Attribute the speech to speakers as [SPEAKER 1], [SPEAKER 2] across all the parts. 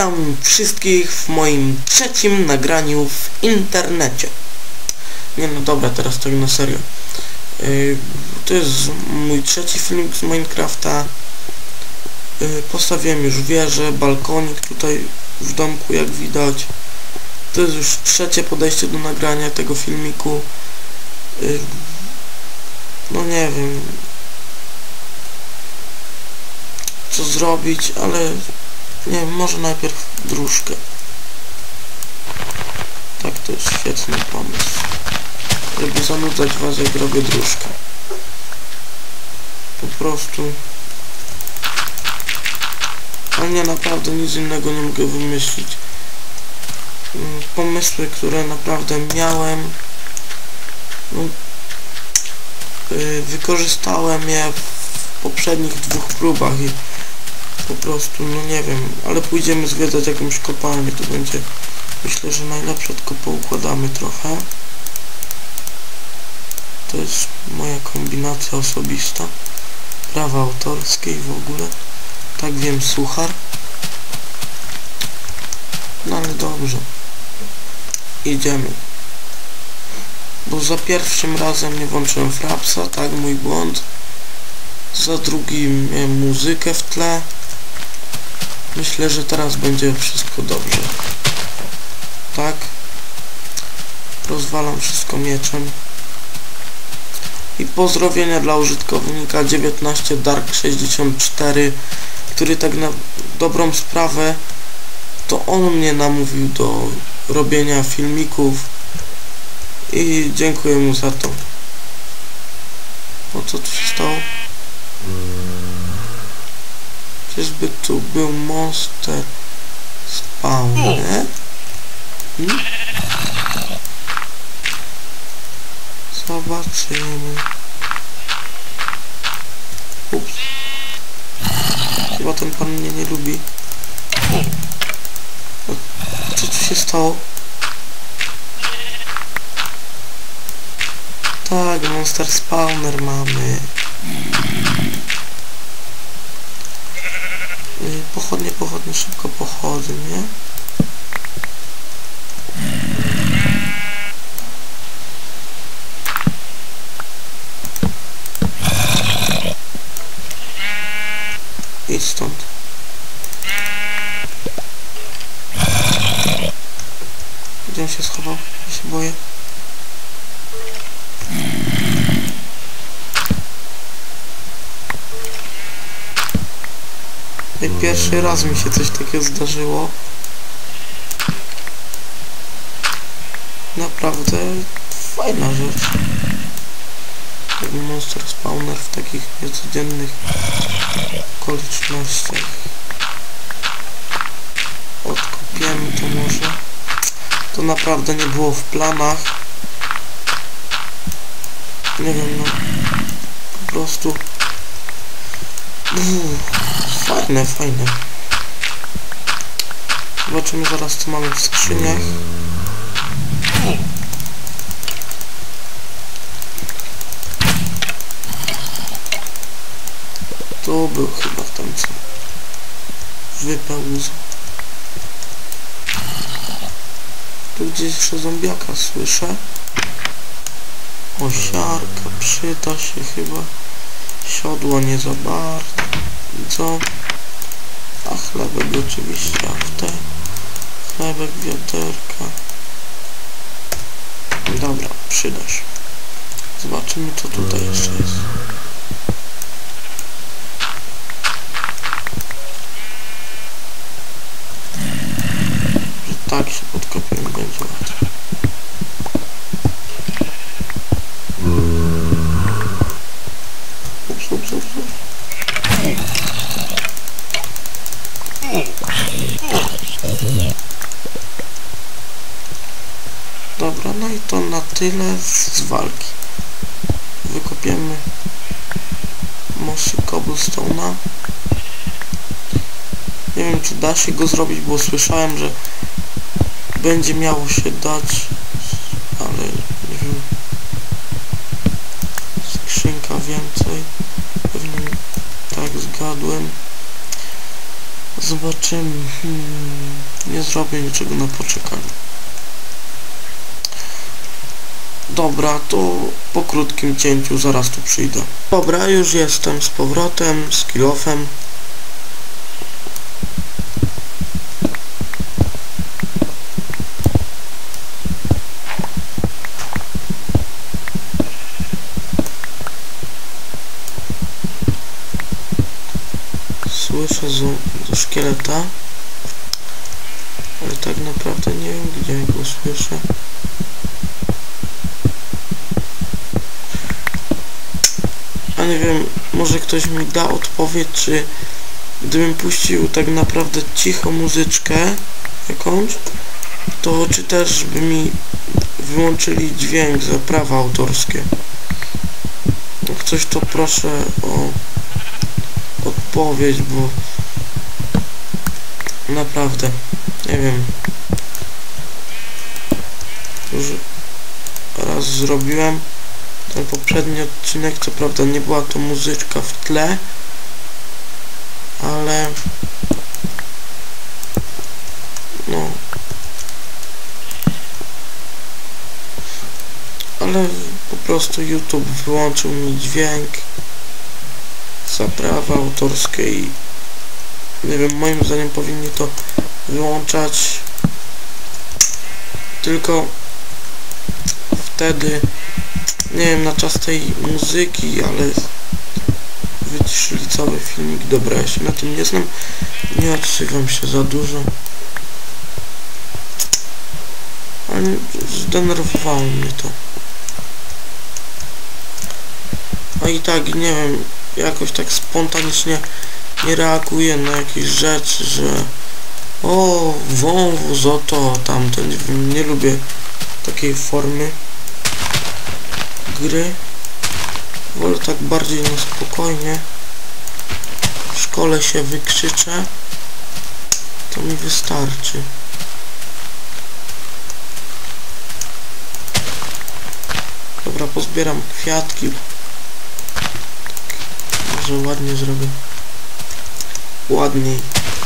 [SPEAKER 1] Witam wszystkich w moim trzecim nagraniu w internecie. Nie no dobra, teraz tak na serio. Yy, to jest mój trzeci filmik z Minecrafta. Yy, postawiłem już wieżę, balkonik tutaj w domku jak widać. To jest już trzecie podejście do nagrania tego filmiku. Yy, no nie wiem co zrobić, ale nie może najpierw dróżkę. Tak, to jest świetny pomysł. Żeby zanudzać was, jak robię dróżkę. Po prostu... Ale nie, naprawdę nic innego nie mogę wymyślić. Mm, Pomysły, które naprawdę miałem... No, yy, wykorzystałem je w poprzednich dwóch próbach i po prostu, no nie wiem, ale pójdziemy zwiedzać jakąś kopalnię, to będzie myślę, że najlepsze, tylko poukładamy trochę. To jest moja kombinacja osobista, prawa autorskie i w ogóle. Tak wiem, suchar. No ale dobrze. Idziemy. Bo za pierwszym razem nie włączyłem frapsa, tak, mój błąd. Za drugim miałem muzykę w tle. Myślę, że teraz będzie wszystko dobrze. Tak. Rozwalam wszystko mieczem. I pozdrowienia dla użytkownika 19 Dark 64, który tak na dobrą sprawę to on mnie namówił do robienia filmików i dziękuję mu za to. O co tu się stało? Czyżby tu był monster spawner? Hmm? Zobaczymy. Ups. Chyba ten pan mnie nie lubi. Co tu się stało? Tak, monster spawner mamy. Szybko pochody, nie? Idź stąd. Gdzie on się schował? Ja się boję. I pierwszy raz mi się coś takiego zdarzyło. Naprawdę fajna rzecz. Monster spawner w takich niecodziennych okolicznościach. Odkopiemy to może. To naprawdę nie było w planach. Nie wiem, no. Po prostu... Uff. Fajne, fajne. Zobaczymy zaraz co mamy w skrzyniach. To był chyba tam co wypełzł. Tu gdzieś jeszcze zombiaka słyszę. Osiarka przyda się chyba. Siodło nie za bardzo. A chlebek oczywiście w te. Chlebek, wiaderka. Dobra, przyda się. Zobaczymy co tutaj jeszcze jest. Dobra, no i to na tyle z walki. Wykopiemy mosy cobblestone'a. Nie wiem, czy da się go zrobić, bo słyszałem, że będzie miało się dać, ale nie wiem. Skrzynka więcej. Pewnie tak zgadłem. Z Zobaczymy. Hmm, nie zrobię niczego na poczekaniu. Dobra, to po krótkim cięciu zaraz tu przyjdę. Dobra, już jestem z powrotem, z kilofem. Zo, zo szkieleta. Ale tak naprawdę nie wiem gdzie go słyszę. A nie wiem, może ktoś mi da odpowiedź, czy gdybym puścił tak naprawdę cicho muzyczkę jakąś, to czy też by mi wyłączyli dźwięk za prawa autorskie. Jak to proszę o odpowiedź, bo naprawdę nie wiem. Już raz zrobiłem ten poprzedni odcinek, co prawda nie była to muzyczka w tle, ale no ale po prostu YouTube wyłączył mi dźwięk za prawa autorskie i nie wiem, moim zdaniem powinni to wyłączać tylko wtedy nie wiem, na czas tej muzyki, ale wyciszyli cały filmik. Dobra, ja się na tym nie znam, nie odsywam się za dużo. Ale zdenerwowało mnie to. A i tak, nie wiem, jakoś tak spontanicznie nie reaguję na jakieś rzeczy, że o, wąwóz, o to, tamto, nie wiem, nie lubię takiej formy gry. Wolę tak bardziej na spokojnie. W szkole się wykrzyczę. To mi wystarczy. Dobra, pozbieram kwiatki. Tak, może ładnie zrobię. Ładniej,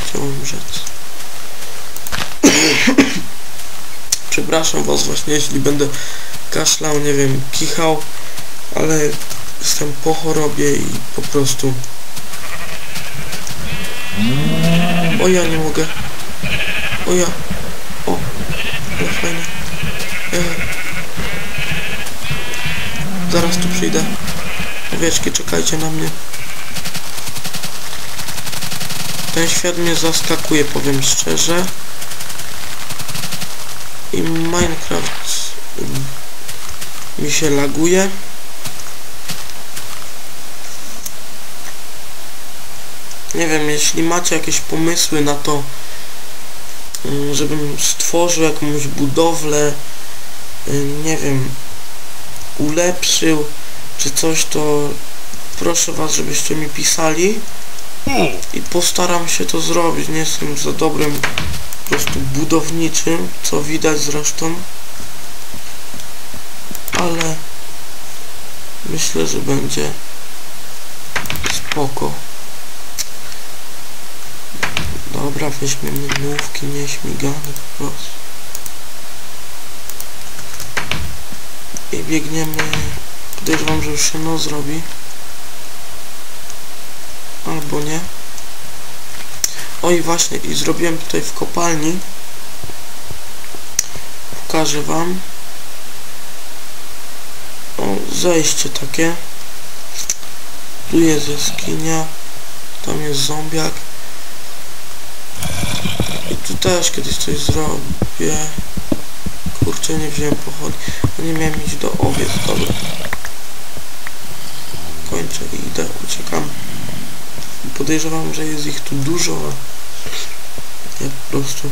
[SPEAKER 1] chciałem rzec. Przepraszam was właśnie, jeśli będę kaszlał, nie wiem, kichał, ale jestem po chorobie i po prostu... O ja nie mogę. O ja. O, ale fajne. E. Zaraz tu przyjdę. Owieczki, czekajcie na mnie. Ten świat mnie zaskakuje, powiem szczerze. I Minecraft mi się laguje. Nie wiem, jeśli macie jakieś pomysły na to, mm, żebym stworzył jakąś budowlę, y, nie wiem, ulepszył, czy coś, to proszę was, żebyście mi pisali i postaram się to zrobić. Nie jestem za dobrym po prostu budowniczym, co widać zresztą ale myślę, że będzie spoko. Dobra, weźmiemy mówki nieśmigane po prostu. I biegniemy, podejrzewam, że już się no zrobi. Albo nie. Oj, właśnie, i zrobiłem tutaj w kopalni. Pokażę wam zejście takie. Tu jest jaskinia. Tam jest zombiak. I tu też kiedyś coś zrobię. Kurczę, nie wziąłem pochodni. No nie miałem iść do owiec, dobra. Kończę i idę, uciekam. Podejrzewam, że jest ich tu dużo, a ja po prostu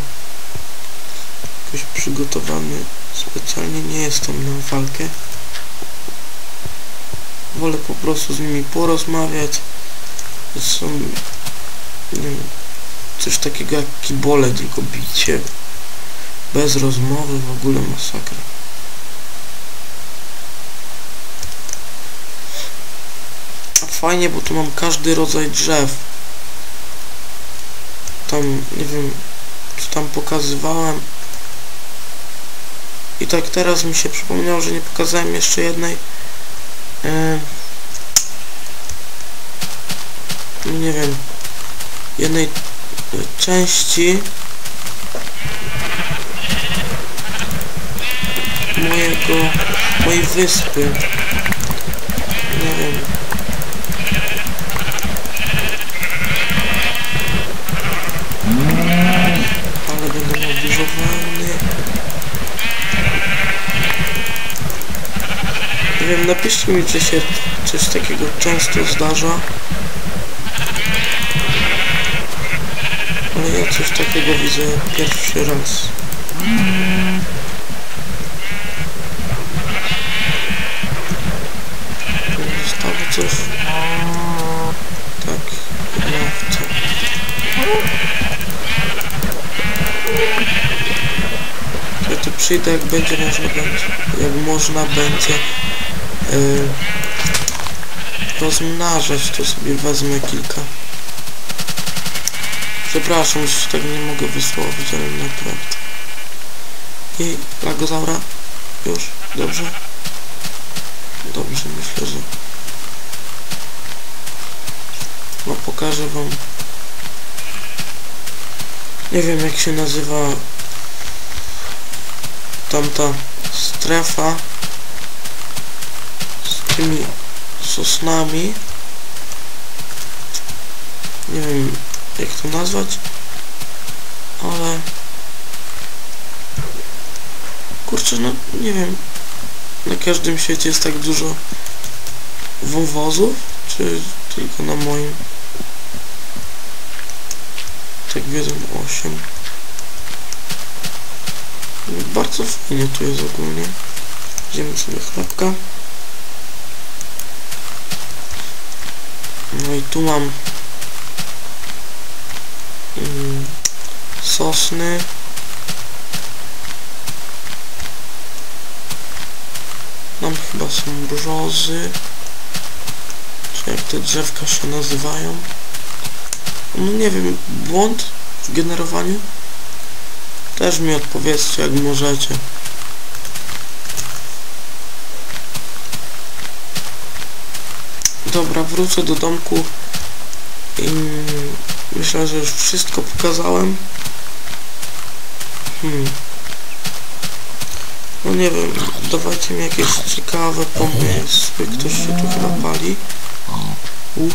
[SPEAKER 1] jakoś przygotowany specjalnie nie jestem na walkę wolę po prostu z nimi porozmawiać. Są, nie wiem, coś takiego jak kibole, tylko bicie. Bez rozmowy, w ogóle masakra. Fajnie, bo tu mam każdy rodzaj drzew. tam, nie wiem, co tam pokazywałem. I tak teraz mi się przypomniało, że nie pokazałem jeszcze jednej e, nie wiem jednej e, części mojego mojej wyspy nie wiem wiem, napiszcie mi, czy się coś takiego często zdarza. Ale ja coś takiego widzę pierwszy raz. Zostało coś. Tak, chyba chcę. Ja tu przyjdę jak będzie można będzie. Jak można będzie rozmnażać, to sobie wezmę kilka. Przepraszam, że tak nie mogę wysłowić, ale naprawdę. I lagozaura? Już? Dobrze? Dobrze, myślę, że... No pokażę wam... Nie wiem jak się nazywa tamta strefa tymi sosnami. Nie wiem jak to nazwać, ale kurczę, no nie wiem, na każdym świecie jest tak dużo wąwozów, czy tylko na moim? Tak wiedzą 8. Bardzo fajnie tu jest ogólnie. Zjemy sobie chlebka. I tu mam mm, sosny. Mam chyba są brzozy. Czy jak te drzewka się nazywają. No nie wiem, błąd w generowaniu? Też mi odpowiedzcie jak możecie. Dobra, wrócę do domku myślę, że już wszystko pokazałem. Hmm. No nie wiem, dawajcie mi jakieś ciekawe pomysły. Ktoś się tu chyba pali. U.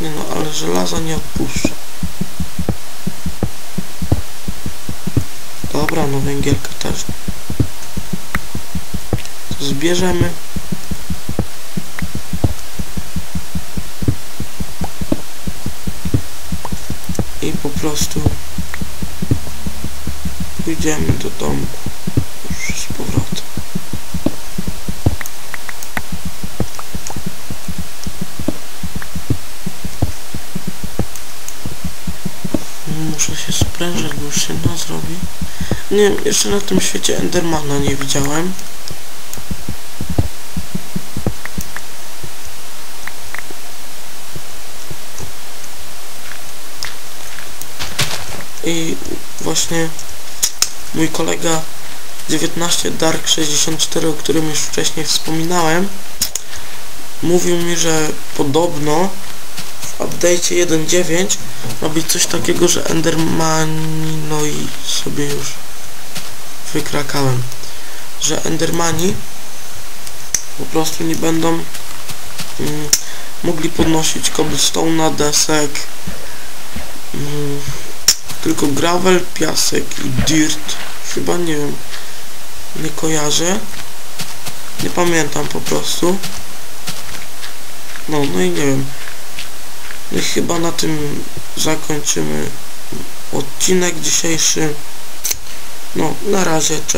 [SPEAKER 1] Nie no, ale żelaza nie odpuszczę. No węgielka też. To zbierzemy. I po prostu pójdziemy do domku już z powrotem. Muszę się sprężać, bo już się robi. Nie, jeszcze na tym świecie Endermana nie widziałem. I właśnie mój kolega 19 Dark 64, o którym już wcześniej wspominałem, mówił mi, że podobno w update'cie 1.9 ma być coś takiego, że Endermani, no i sobie już wykrakałem, że Endermani po prostu nie będą mm, mogli podnosić cobblestone'a, desek, mm, tylko gravel, piasek i dirt, chyba nie wiem, nie kojarzę, nie pamiętam po prostu, no, no i nie wiem, no i chyba na tym zakończymy odcinek dzisiejszy. No, na razie, cześć.